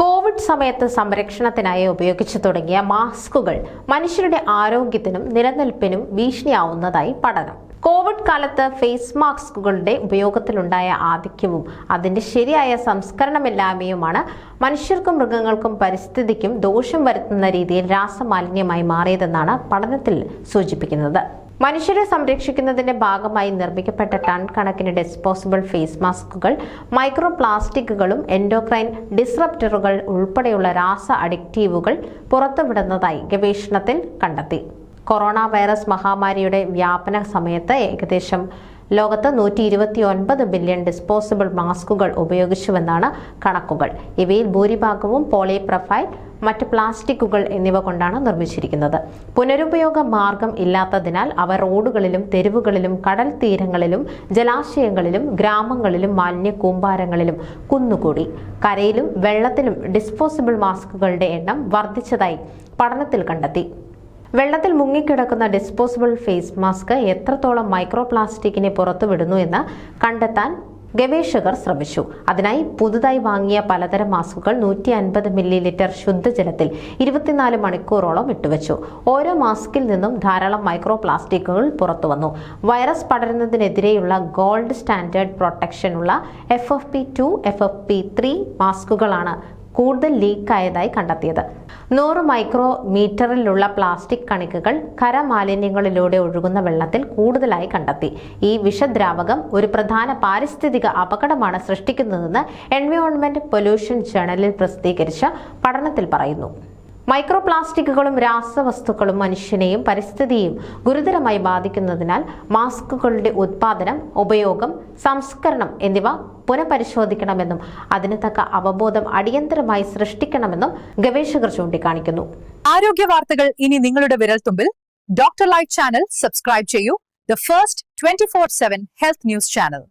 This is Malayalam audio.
കോവിഡ് സമയത്ത് സംരക്ഷണത്തിനായി ഉപയോഗിച്ചു തുടങ്ങിയ മാസ്കുകൾ മനുഷ്യരുടെ ആരോഗ്യത്തിനും നിലനിൽപ്പിനും ഭീഷണിയാവുന്നതായി പഠനം. കോവിഡ് കാലത്ത് ഫേസ് മാസ്കുകളുടെ ഉപയോഗത്തിലുണ്ടായ ആധിക്യവും അതിന്റെ ശരിയായ സംസ്കരണമില്ലായ്മയുമാണ് മനുഷ്യർക്കും മൃഗങ്ങൾക്കും പരിസ്ഥിതിക്കും ദോഷം വരുത്തുന്ന രീതിയിൽ രാസമാലിന്യമായി മാറിയതെന്നാണ് പഠനത്തിൽ സൂചിപ്പിക്കുന്നത്. മനുഷ്യരെ സംരക്ഷിക്കുന്നതിന്റെ ഭാഗമായി നിർമ്മിക്കപ്പെട്ട ടൺ കണക്കിന് ഡിസ്പോസിബിൾ ഫേസ് മാസ്കുകൾ മൈക്രോ പ്ലാസ്റ്റിക്കുകളും എൻഡോക്രൈൻ ഡിസ്റപ്റ്ററുകൾ ഉൾപ്പെടെയുള്ള രാസ അഡിക്റ്റീവുകൾ പുറത്തുവിടുന്നതായി ഗവേഷണത്തിൽ കണ്ടെത്തി. കൊറോണ വൈറസ് മഹാമാരിയുടെ വ്യാപന സമയത്ത് ഏകദേശം ലോകത്ത് നൂറ്റി ഇരുപത്തി ഒൻപത് ബില്യൺ ഡിസ്പോസിബിൾ മാസ്കുകൾ ഉപയോഗിച്ചുവെന്നാണ് കണക്കുകൾ. ഇവയിൽ ഭൂരിഭാഗവും പോളിപ്രൊഫൈൽ മറ്റ് പ്ലാസ്റ്റിക്കുകൾ എന്നിവ കൊണ്ടാണ് നിർമ്മിച്ചിരിക്കുന്നത്. പുനരുപയോഗ മാർഗം ഇല്ലാത്തതിനാൽ അവ റോഡുകളിലും തെരുവുകളിലും കടൽ തീരങ്ങളിലും ജലാശയങ്ങളിലും ഗ്രാമങ്ങളിലും മാലിന്യ കൂമ്പാരങ്ങളിലും കുന്നുകൂടി. കരയിലും വെള്ളത്തിലും ഡിസ്പോസിബിൾ മാസ്കുകളുടെ എണ്ണം വർദ്ധിച്ചതായി പഠനത്തിൽ കണ്ടെത്തി. വെള്ളത്തിൽ മുങ്ങിക്കിടക്കുന്ന ഡിസ്പോസിബിൾ ഫേസ് മാസ്ക് എത്രത്തോളം മൈക്രോ പ്ലാസ്റ്റിക്കിനെ പുറത്തുവിടുന്നു എന്ന് കണ്ടെത്താൻ ഗവേഷകർ ശ്രമിച്ചു. അതിനായി പുതുതായി വാങ്ങിയ പലതരം മാസ്കുകൾ നൂറ്റി അൻപത് മില്ലി ലിറ്റർ ശുദ്ധജലത്തിൽ ഇരുപത്തിനാല് മണിക്കൂറോളം ഇട്ടുവച്ചു. ഓരോ മാസ്കിൽ നിന്നും ധാരാളം മൈക്രോ പ്ലാസ്റ്റിക്കുകൾ പുറത്തുവന്നു. വൈറസ് പടരുന്നതിനെതിരെയുള്ള gold standard പ്രൊട്ടക്ഷനുള്ള F F P two F F P three മാസ്കുകളാണ് കൂടുതൽ ലീക്കായതായി കണ്ടെത്തിയത്. നൂറ് മൈക്രോ മീറ്ററിലുള്ള പ്ലാസ്റ്റിക് കണികകൾ കരമാലിന്യങ്ങളിലൂടെ ഒഴുകുന്ന വെള്ളത്തിൽ കൂടുതലായി കണ്ടെത്തി. ഈ വിഷദ്രാവകം ഒരു പ്രധാന പാരിസ്ഥിതിക അപകടമാണ് സൃഷ്ടിക്കുന്നതെന്ന് എൻവയോൺമെന്റ് പൊല്യൂഷൻ ജേണലിൽ പ്രസിദ്ധീകരിച്ച പഠനത്തിൽ പറയുന്നു. മൈക്രോ പ്ലാസ്റ്റിക്കുകളും രാസവസ്തുക്കളും മനുഷ്യനെയും പരിസ്ഥിതിയെയും ഗുരുതരമായി ബാധിക്കുന്നതിനാൽ മാസ്കുകളുടെ ഉത്പാദനം ഉപയോഗം സംസ്കരണം എന്നിവ പുനഃപരിശോധിക്കണമെന്നും അതിന് തക്ക അവബോധം അടിയന്തരമായി സൃഷ്ടിക്കണമെന്നും ഗവേഷകർ ചൂണ്ടിക്കാണിക്കുന്നു. ആരോഗ്യ വാർത്തകൾ ഇനി നിങ്ങളുടെ വിരൽത്തുമ്പിൽ. ഡോക്ടർ ലൈറ്റ് ചാനൽ സബ്സ്ക്രൈബ് ചെയ്യൂ. The first twenty four seven health news channel.